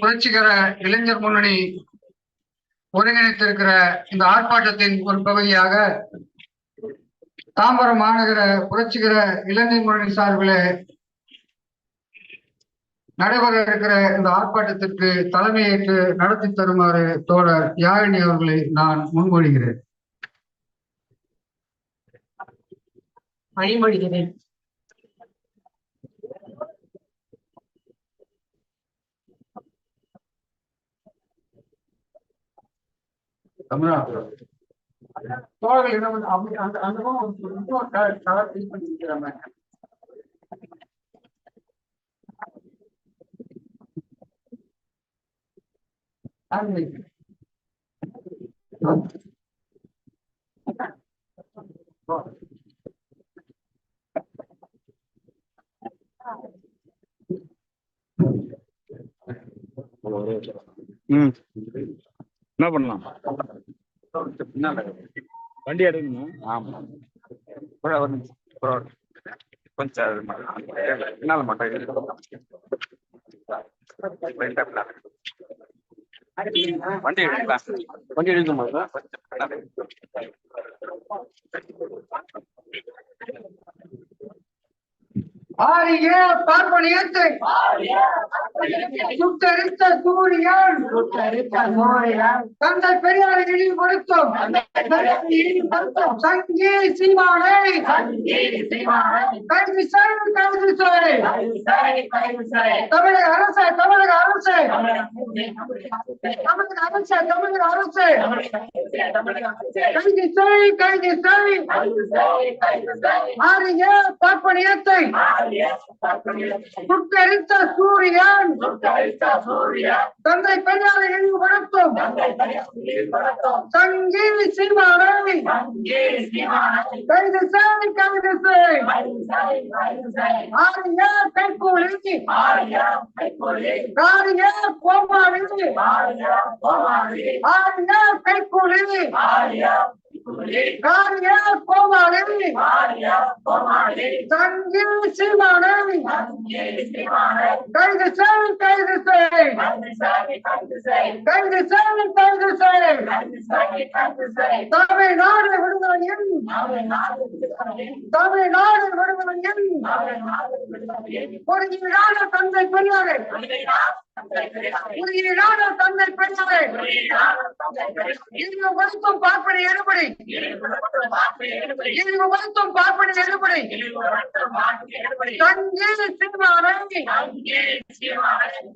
புரட்சிகர இளைஞர் முன்னணி ஒருங்கிணைத்திருக்கிற இந்த ஆர்ப்பாட்டத்தின் ஒரு பகுதியாக தாம்பரம் மாநகர புரட்சிகர இளைஞர் முன்னணி சார்பிலே நடைபெற இருக்கிற இந்த ஆர்ப்பாட்டத்திற்கு தலைமையேற்று நடத்தி தருமாறு தோழர் யாழினி அவர்களை நான் முன்மொழிகிறேன். வழிமொழிகிறேன் தோழர்கள் என்ன பண்ண- அப்படி அந்த ஒரு இன்னொரு கலர் யூஸ் பண்ணிக்கிறாங்க என்ன பண்ணலாம்? வண்டி எடுக்கணும். ஆமா. ஒரு ஒரு நிமிஷம். ஒரு ஒரு கொஞ்சம் என்னால மட்டும். வண்டி எடுக்கலாம். வண்டி எடுக்கணுமா. ஆரிய பார்ப்பனியத்தை சுட்டரித்த சூரியன். தந்தை பெரியாரை இழிவுபடுத்தும் சங்கி சீமானை. கைது செய் கைது செய் தமிழக அரசு தமிழக அரசு. தமிழக அரசு தமிழக அரசு. கைது செய் கைது செய். ஆரிய பார்ப்பனியத்தை. சுட்டரித்த சூரியன். தந்தை பெரியாரை இழிவுபடுத்தும் சங்கீவி சீமானை கைது செய் கைது செய் ஆரிய கைகூலி காரிய கோமாளி. ஆரிய கைகூலி காரிய கோமாளி. சங்கி சீமானை கைது செய் கைது செய். கைது செய் கைது செய். தமிழ்நாடு விடுதலையின் தமிழ்நாடு விடுதலையின் பொறியியலான தந்தை பெரியாரை. பொறியியலான தந்தை பெரியாரை. இழிவுபடுத்தும் பார்ப்பனை எடுபடி. இழிவுபடுத்தும் பார்ப்பனை எடுபடி. தங்கி சீமானை.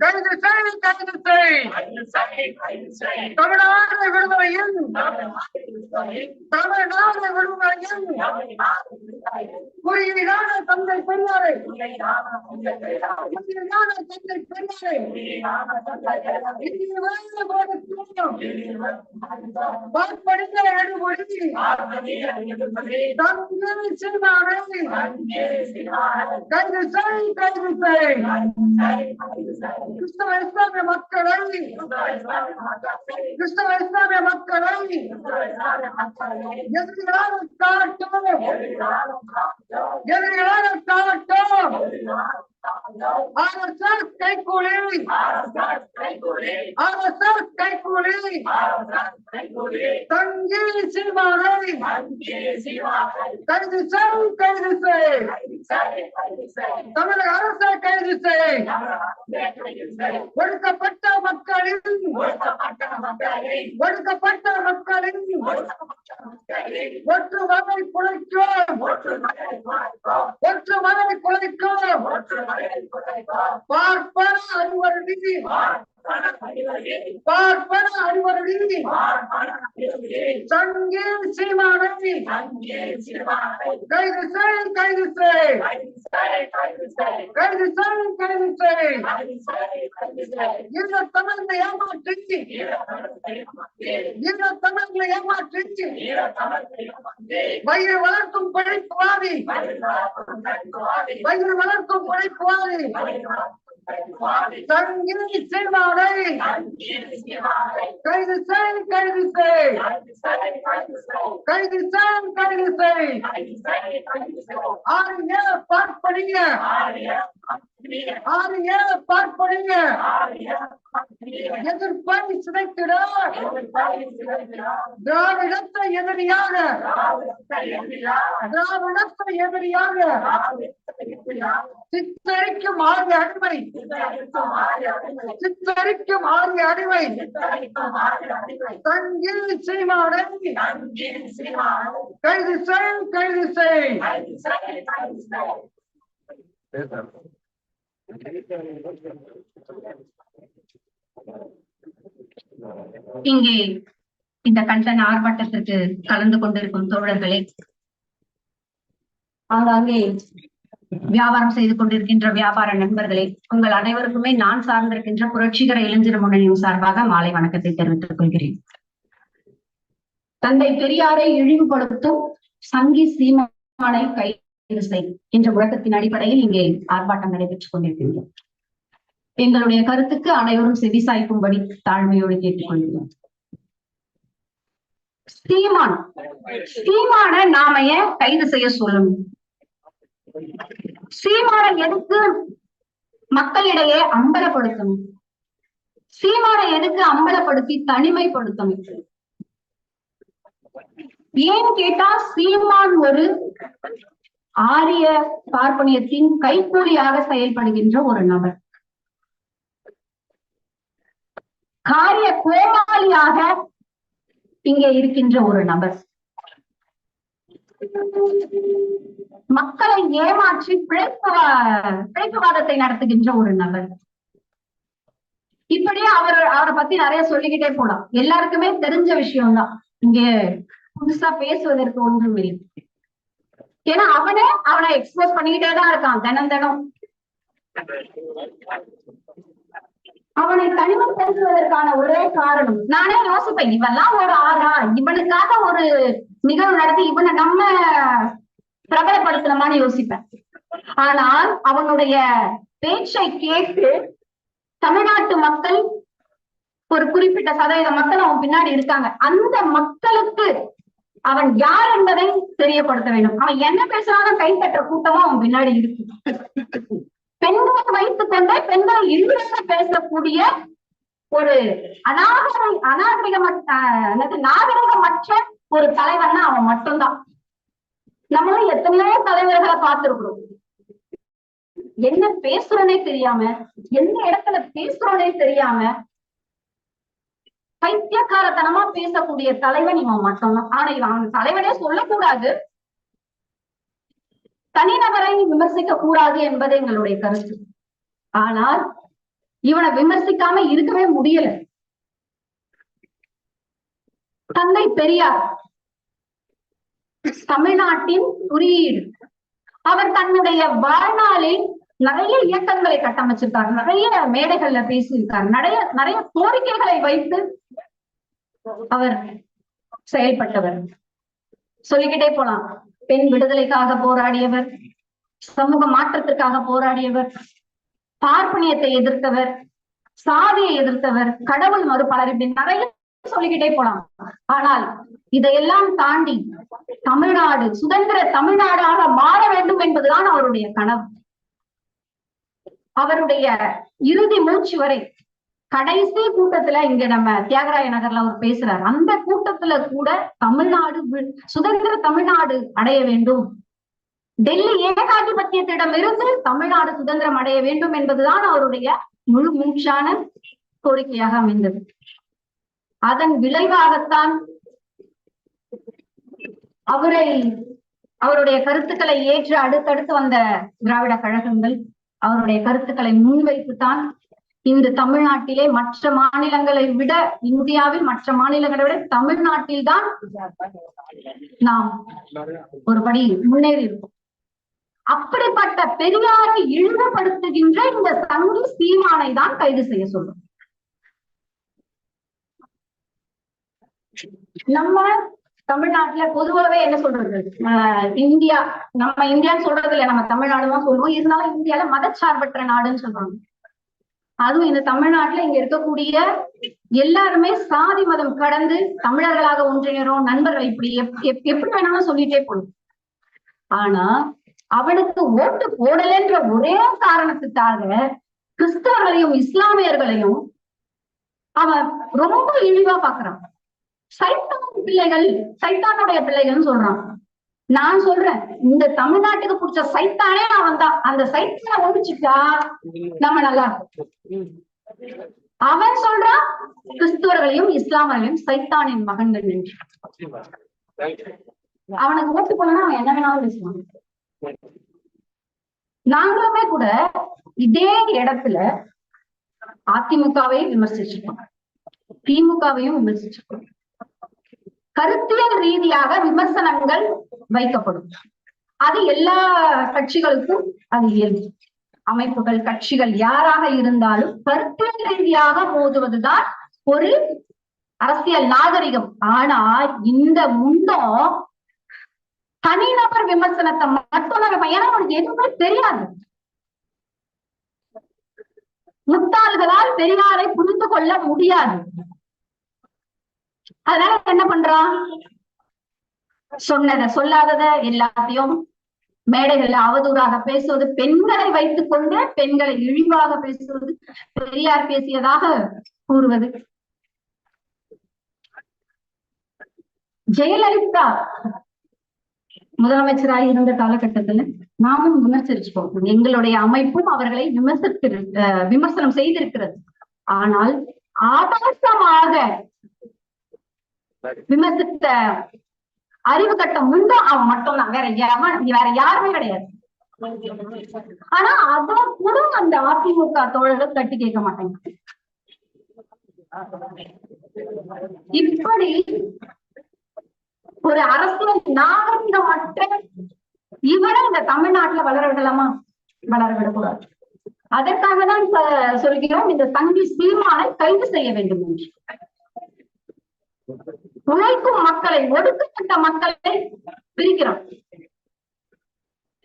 கைது செய் கைது செய். தமிழ்நாடு விடுதலையின் தமிழ்நாடு 你要你妈 விடுதலையின் பொறியியலான தந்தை பெரியாரை. பொறியியலான தந்தை பெரியாரை. பார்ப்பனிந்த எடுபடி தங்கி சீமானை கைது செய் கைது செய் கிறிஸ்தவ இஸ்லாமிய மக்களை. கிறிஸ்தவ இஸ்லாமிய மக்களை. எதிரிகளாக காட்டும் எதிரிகளாக காட்டும் ஆர்எஸ்எஸ் கைகூலி ஆர்எஸ்எஸ் கைகூலி தங்கி சீமானை கைது செய் கைது செய் தமிழக அரசை கைது செய் ஒடுக்கப்பட்ட மக்களின் ஒடுக்கப்பட்ட மக்களின் ஒற்று வகை குலைக்கும். ஒற்று வகை குலைக்கும் பார்ப்பன அறிவருடி பார்ப்பன அறிவருடி சங்கி சீமானை. கைது செய் கைது செய் கைது செய் கைது செய் இந்த தமிழை ஏமாற்றி. இந்த தமிழை ஏமாற்றி. வயிறு வளர்க்கும் பிழைப்புவாதி வயிறு வளர்க்கும் பிழைப்புவாதி சங்கி சீமானை கைது செய் கைது செய். கைது செய் கைது செய். ஆரிய பார்ப்பனிய ஆரிய பார்ப்பனிய எதிர்ப்பை சிதைக்கிறார் திராவிடத்தை எதிரியாக. திராவிடத்தை எதிரியாக. சித்தரிக்கும் ஆறு அடிமை. சித்தரிக்கும் ஆறு அடிமை. தங்கில் சீமானை. கைது செய் கைது செய். இங்கே இந்த கண்டன ஆர்ப்பாட்டத்திற்கு கலந்து கொண்டிருக்கும் தோழர்களே ஆங்காங்கே வியாபாரம் செய்து கொண்டிருக்கின்ற வியாபார நண்பர்களே உங்கள் அனைவருக்குமே நான் சார்ந்திருக்கின்ற புரட்சிகர இளைஞர் முன்னணியின் சார்பாக மாலை வணக்கத்தை தெரிவித்துக் கொள்கிறேன். தந்தை பெரியாரை இழிவுபடுத்தும் சங்கி சீமானை கை என்ற முழக்கத்தின் அடிப்படையில் இங்கே ஆர்ப்பாட்டம் நடைபெற்றுக் கொண்டிருக்கின்றோம். எங்களுடைய கருத்துக்கு அனைவரும் செவிசாய்க்கும்படி தாழ்மையோடு கேட்டுக்கொள்கிறோம். சீமான் சீமான நாம ஏன் கைது செய்ய சொல்லணும் சீமான எதுக்கு மக்களிடையே அம்பலப்படுத்தணும்? சீமான எதுக்கு அம்பலப்படுத்தி தனிமைப்படுத்தணும்? ஏன் கேட்டா சீமான் ஒரு ஆரிய பார்ப்பனியத்தின் கைக்கூலியாக செயல்படுகின்ற ஒரு நபர். காரிய கோமாளியாக இங்கே இருக்கின்ற ஒரு நபர். மக்களை ஏமாற்றி பிழைப்பு பிழைப்புவாதத்தை நடத்துகின்ற ஒரு நபர். இப்படியே அவர் அவரை பத்தி நிறைய சொல்லிக்கிட்டே போலாம். எல்லாருக்குமே தெரிஞ்ச விஷயம்தான். இங்கே புதுசா பேசுவதற்கு ஒன்றும் இல்லை. ஏன்னா அவனே அவனை எக்ஸ்போஸ் பண்ணிக்கிட்டே தான் இருக்கான் தினம் தினம். அவனை தனிமைப்படுத்துவதற்கான ஒரே காரணம் நானே யோசிப்பேன் இவெல்லாம் ஒரு ஆறா? இவனுக்காக ஒரு நிகழ்வு நடத்தி இவனை நம்ம பிரபலப்படுத்தணுமான்னு யோசிப்பேன். ஆனால் அவனுடைய பேச்சை கேட்டு தமிழ்நாட்டு மக்கள் ஒரு குறிப்பிட்ட சதவீத மக்கள் அவன் பின்னாடி இருக்காங்க. அந்த மக்களுக்கு அவன் யார் என்பதை தெரியப்படுத்த வேண்டும். அவன் என்ன பேசுறாலும் கை தட்டுற கூட்டமும் அவன் பின்னாடி இருக்கு பெண்களை வைத்துக் கொண்டே பெண்களை இல்லாத பேசக்கூடிய ஒரு அநாகரி அநாகரிகமற்ற நாகரிகமற்ற ஒரு தலைவன்னா அவன் மட்டும்தான். நம்மளும் எத்தனையோ தலைவர்களை பார்த்திருக்கிறோம். என்ன பேசுறோன்னே தெரியாம எந்த இடத்துல பேசுறோனே தெரியாம பைத்தியக்காரத்தனமா பேசக்கூடிய தலைவன் இவன் மட்டும்தான் ஆனா இவன் அவன் தலைவனே சொல்லக்கூடாது. தனிநபரை விமர்சிக்க கூடாது என்பது எங்களுடைய கருத்து. ஆனால் இவனை விமர்சிக்காம இருக்கவே முடியல. தந்தை பெரியார் தமிழ்நாட்டின் குறியீடு. அவர் தன்னுடைய வாழ்நாளில் நிறைய இயக்கங்களை கட்டமைச்சிருக்கார். நிறைய மேடைகள்ல பேசியிருக்கார். நிறைய நிறைய கோரிக்கைகளை வைத்து அவர் செயல்பட்டவர். சொல்லிக்கிட்டே போலாம். பெண் விடுதலைக்காக போராடியவர் சமூக மாற்றத்திற்காக போராடியவர் பார்ப்பனியத்தை எதிர்த்தவர் சாதியை எதிர்த்தவர் கடவுள் மறுப்பாளர் இப்படி நிறைய சொல்லிக்கிட்டே போலாம். ஆனால் இதையெல்லாம் தாண்டி தமிழ்நாடு சுதந்திர தமிழ்நாடாக மாற வேண்டும் என்பதுதான் அவருடைய கனவு. அவருடைய இறுதி மூச்சு வரை கடைசி கூட்டத்துல இங்க நம்ம தியாகராய நகர்ல அவர் பேசுறார். அந்த கூட்டத்துல கூட தமிழ்நாடு சுதந்திர தமிழ்நாடு அடைய வேண்டும். டெல்லி ஏகாதிபத்தியத்திடம் இருந்து தமிழ்நாடு சுதந்திரம் அடைய வேண்டும் என்பதுதான் அவருடைய முழு மூச்சான கோரிக்கையாக அமைந்தது. அதன் விளைவாகத்தான் அவரை அவருடைய கருத்துக்களை ஏற்று அடுத்தடுத்து வந்த திராவிட கழகங்கள் அவருடைய கருத்துக்களை முன்வைத்துத்தான் இந்த தமிழ்நாட்டிலே மற்ற மாநிலங்களை விட இந்தியாவில் மற்ற மாநிலங்களை விட தமிழ்நாட்டில் தான் நாம் ஒருபடி முன்னேறி இருக்கோம் அப்படிப்பட்ட பெரியாரை இழிவுபடுத்துகின்ற இந்த சங்கி சீமானை தான் கைது செய்ய சொல்றோம். நம்ம தமிழ்நாட்டுல பொதுவாகவே என்ன சொல்றது? ஆஹ் இந்தியா நம்ம இந்தியான்னு சொல்றது இல்ல நம்ம தமிழ்நாடு தான் சொல்லுவோம் இருந்தாலும் இந்தியால மதச்சார்பற்ற நாடுன்னு சொல்றாங்க. அதுவும் இந்த தமிழ்நாட்டுல இங்க இருக்கக்கூடிய எல்லாருமே சாதி மதம் கடந்து தமிழர்களாக ஒன்றிணைறோம் நண்பர்கள் இப்படி எப்- எப்- எப்படி வேணாலும் சொல்லிட்டே போகணும் ஆனா அவனுக்கு ஓட்டு போடலைன்ற ஒரே காரணத்துக்காக கிறிஸ்தவர்களையும் இஸ்லாமியர்களையும் அவன் ரொம்ப இழிவா பாக்குறான். சைத்தான் பிள்ளைகள் சைத்தானுடைய பிள்ளைகள்னு சொல்றான். நான் சொல்றேன் இந்த தமிழ்நாட்டுக்கு பிடிச்ச சைத்தானே அவன் தான். அந்த சைத்தான ஒழிச்சுட்டா நம்ம நல்லா இருக்கும். அவன் சொல்றான் கிறிஸ்துவர்களையும் இஸ்லாமர்களையும் சைத்தானின் மகன்கள் என்று. அவனுக்கு ஓட்டு போனா அவன் என்ன வேணாலும் பேசுவான். நாங்களுமே கூட இதே இடத்துல அதிமுகவையும் விமர்சிச்சிருக்கோம். திமுகவையும் விமர்சிச்சிருக்கோம். கருத்தியல் ரீதியாக விமர்சனங்கள் வைக்கப்படும். அது எல்லா கட்சிகளுக்கும் அது இயல்பு. அமைப்புகள் கட்சிகள் யாராக இருந்தாலும் கருத்தியல் ரீதியாக மோதுவதுதான் ஒரு அரசியல் நாகரிகம். ஆனா இந்த முண்டம் தனிநபர் விமர்சனத்தை மட்டும் தான் ஏன்னா அவனுக்கு எதுவுமே தெரியாது. முட்டாள்களால் பெரியாரை புரிந்து கொள்ள முடியாது. அதனால என்ன பண்றான்? சொன்னத சொல்லாதத எல்லாத்தையும் மேடைகள்ல அவதூறாக பேசுவது பெண்களை வைத்துக் கொண்டு பெண்களை இழிவாக பேசுவது பெரியார் பேசியதாக கூறுவது. ஜெயலலிதா முதலமைச்சராக இருந்த காலகட்டத்துல நாமும் விமர்சிச்சிருப்போம். எங்களுடைய அமைப்பும் அவர்களை விமர்சித்திரு அஹ் விமர்சனம் செய்திருக்கிறது. ஆனால் ஆபாசமாக விமர்சித்த அறிவு கட்டம் உண்டோ? அவன் மட்டும்தான். வேற எவன் வேற யாருமே கிடையாது. ஆனா அத கூட அந்த அதிமுக தோழர்கள் கட்டி கேட்க மாட்டாங்க. இப்படி ஒரு அரசியல் நாகரிகமற்ற இவரை இந்த தமிழ்நாட்டுல வளர விடலாமா வளர விடக்கூடாது அதற்காக தான் சொல்கிறோம் இந்த தங்கி சீமானை கைது செய்ய வேண்டும் என்று. உழைக்கும் மக்களை ஒடுக்கப்பட்ட மக்களை பிரிக்கிறோம்.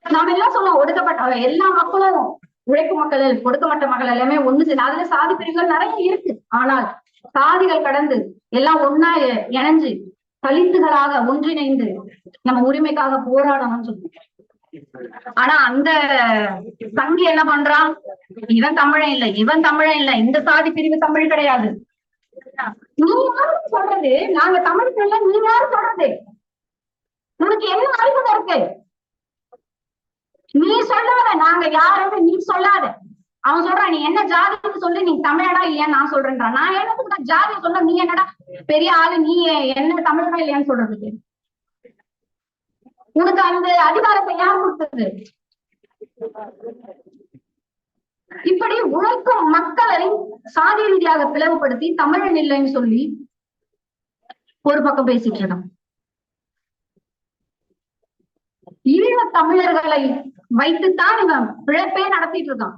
நாம எல்லாம் சொல்லுவோம்? ஒடுக்கப்பட்ட எல்லா மக்களும் உழைக்கும் மக்கள் ஒடுக்கப்பட்ட மக்கள் எல்லாமே ஒண்ணு சேர்ந்து அதுல சாதி பிரிவுகள் நிறைய இருக்கு. ஆனால் சாதிகள் கடந்து எல்லாம் ஒன்னா இணைஞ்சு தலித்துகளாக ஒன்றிணைந்து நம்ம உரிமைக்காக போராடணும்னு சொல்லுவோம். ஆனா அந்த சங்கி என்ன பண்றான்? இவன் தமிழன் இல்ல இவன் தமிழன் இல்ல. இந்த சாதி பிரிவு தமிழ் கிடையாது. நீ யாரும் சொல்றது. நாங்க தமிழ் இல்ல நீ யாரும் சொல்றது. உனக்கு என்ன அறிவு இருக்கு? நீ சொல்லாத. நாங்க யாரும் நீ சொல்லாத. அவன் சொல்றான் நீ என்ன ஜாதின்னு சொல்லி நீ தமிழடா இல்லையா? நான் சொல்றேன்றான். நான் என்ன ஜாதி சொல்ல நீ என்னடா பெரிய ஆளு? நீ என்ன தமிழடா இல்லையான்னு சொல்றதுக்கு. உனக்கு அந்த அதிகாரத்தை யார் கொடுத்தது? இப்படி உழைக்கும் மக்களை சாதி ரீதியாக பிளவுபடுத்தி தமிழன் இல்லைன்னு சொல்லி ஒரு பக்கம் பேசிட்டு இருக்கோம். ஈழத் தமிழர்களை வைத்துத்தான் இவன் பிழைப்பே நடத்திட்டு இருக்கான்.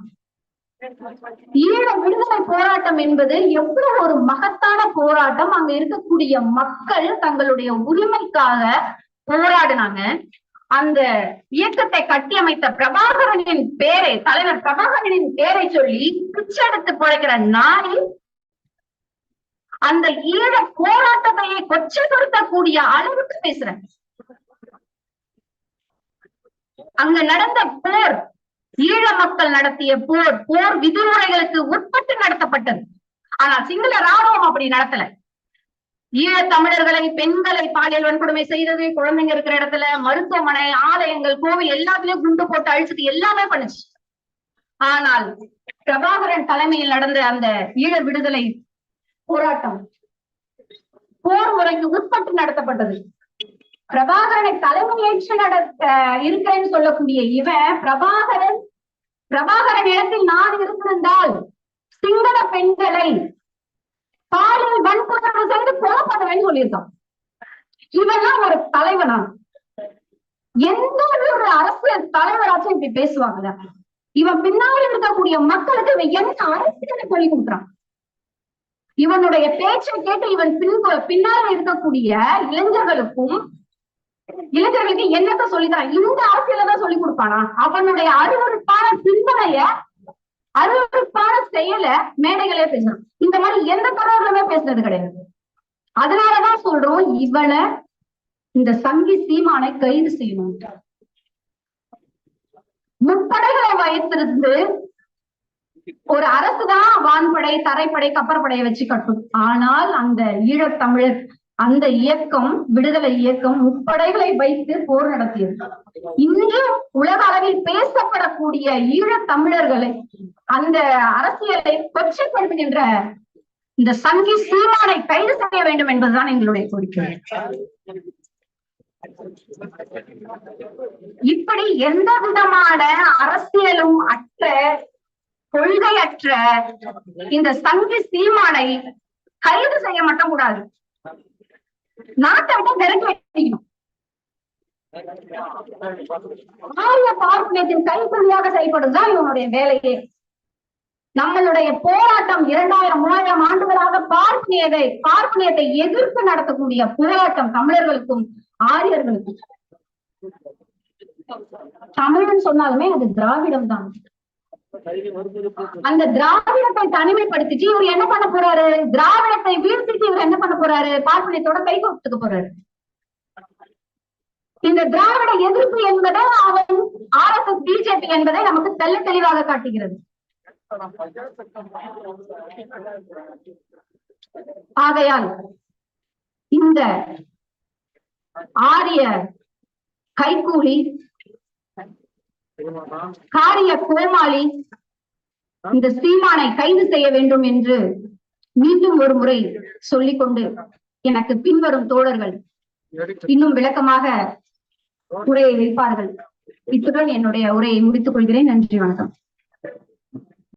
ஈழ விடுதலை போராட்டம் என்பது எவ்வளவு ஒரு மகத்தான போராட்டம். அங்க இருக்கக்கூடிய மக்கள் தங்களுடைய உரிமைக்காக போராடினாங்க. அந்த இயக்கத்தை கட்டியமைத்த பிரபாகரனின் பேரை தலைவர் பிரபாகரனின் பேரை சொல்லி பிச்செடுத்து பிழைக்கிற நாய் அந்த ஈழ போராட்டத்தையே கொச்சப்படுத்தக்கூடிய அளவுக்கு பேசுறேன். அங்க நடந்த போர் ஈழ மக்கள் நடத்திய போர் போர் விதிமுறைகளுக்கு உட்பட்டு நடத்தப்பட்டது. ஆனால் சிங்கள ராணுவம் அப்படி நடத்தல. ஈழ தமிழர்களை பெண்களை பாலியல் வன்கொடுமை செய்தது குழந்தைங்க இருக்கிற இடத்துல மருத்துவமனை ஆலயங்கள் கோவில் எல்லாத்துலயும் குண்டு போட்டு அழிச்சது எல்லாமே பண்ணுச்சு. ஆனால் பிரபாகரன் தலைமையில் நடந்த அந்த ஈழ விடுதலை போராட்டம் போர் முறைக்கு உட்பட்டு நடத்தப்பட்டது. பிரபாகரனை தலைமையேற்று நடத்த இருக்கிறேன்னு சொல்லக்கூடிய இவன் பிரபாகரன் பிரபாகரன் இடத்தில் நான் இருந்திருந்தால் சிங்கள பெண்களை பாலியல் வன்கொடுமை செய்து கொலை பண்ணுவேன்னு சொல்லியிருக்கான். இவெல்லாம் ஒரு தலைவனா? எந்த ஒரு அரசியல் தலைவராச்சும் இப்படி பேசுவாங்கல்ல இவன் பின்னாடி இருக்கக்கூடிய மக்களுக்கு இவன் என்ன அரசியலை சொல்லி கொடுக்குறான். இவனுடைய பேச்சை கேட்டு இவன் பின் பின்னால இருக்கக்கூடிய இளைஞர்களுக்கும் இளைஞர்களுக்கு என்னத்த சொல்லித்தரான் இந்த அரசியல தான் சொல்லி கொடுப்பானா? அவனுடைய அருவருப்பான சிந்தனைய அருவறுப்பான செயல மேடைகளே பேசணும் இந்த மாதிரி எந்த தொடர்புமே பேசுறது கிடையாது. அதனாலதான் சொல்றோம் இவளை இந்த சங்கி சீமானை கைது செய்யணும். முப்படைகளை வைத்திருந்து ஒரு அரசுதான் வான்படை தரைப்படை கப்பற்படையை வச்சு கட்டும். ஆனால் அந்த ஈழத்தமிழர் அந்த இயக்கம் விடுதலை இயக்கம் முப்படைகளை வைத்து போர் நடத்தியது. இன்று உலக அளவில் பேசப்படக்கூடிய ஈழத் தமிழர்களை அந்த அரசியலை கொச்சைப்படுத்துகின்ற இந்த சங்கி சீமானை கைது செய்ய வேண்டும் என்பதுதான் எங்களுடைய கோரிக்கை. இப்படி எந்த விதமான அரசியலும் அற்ற கொள்கையற்ற இந்த சங்கி சீமானை கைது செய்ய மட்டும் கூடாது. நாட்டை விட்டு விரட்டி வைக்கணும். ஆரிய பார்ப்பனத்தின் கைக்குள்ளியாக செயல்படுவதுதான் இவனுடைய வேலையே. நம்மளுடைய போராட்டம் இரண்டாயிரம் மூவாயிரம் ஆண்டுகளாக பார்ப்பனியதை பார்ப்பனியத்தை எதிர்த்து நடத்தக்கூடிய போராட்டம் தமிழர்களுக்கும் ஆரியர்களுக்கும். தமிழன் சொன்னாலுமே அது திராவிடம் தான் அந்த திராவிடத்தை தனிமைப்படுத்திட்டு இவர் என்ன பண்ண போறாரு? திராவிடத்தை வீழ்த்திட்டு இவர் என்ன பண்ண போறாரு? பார்ப்பனியத்தோட கை கோர்த்துக்க போறாரு. இந்த திராவிட எதிர்ப்பு என்பதை அவன் ஆர் எஸ் எஸ் பிஜேபி என்பதை நமக்கு தெள்ள தெளிவாக காட்டுகிறது. ஆகையால் இந்த ஆரிய கைக்கூலி காரிய கோமாளி இந்த சீமானை கைது செய்ய வேண்டும் என்று மீண்டும் ஒரு முறை சொல்லிக்கொண்டு எனக்கு பின்வரும் தோழர்கள் இன்னும் விளக்கமாக உரையை வைப்பார்கள். இத்துடன் என்னுடைய உரையை முடித்துக் கொள்கிறேன். நன்றி வணக்கம்.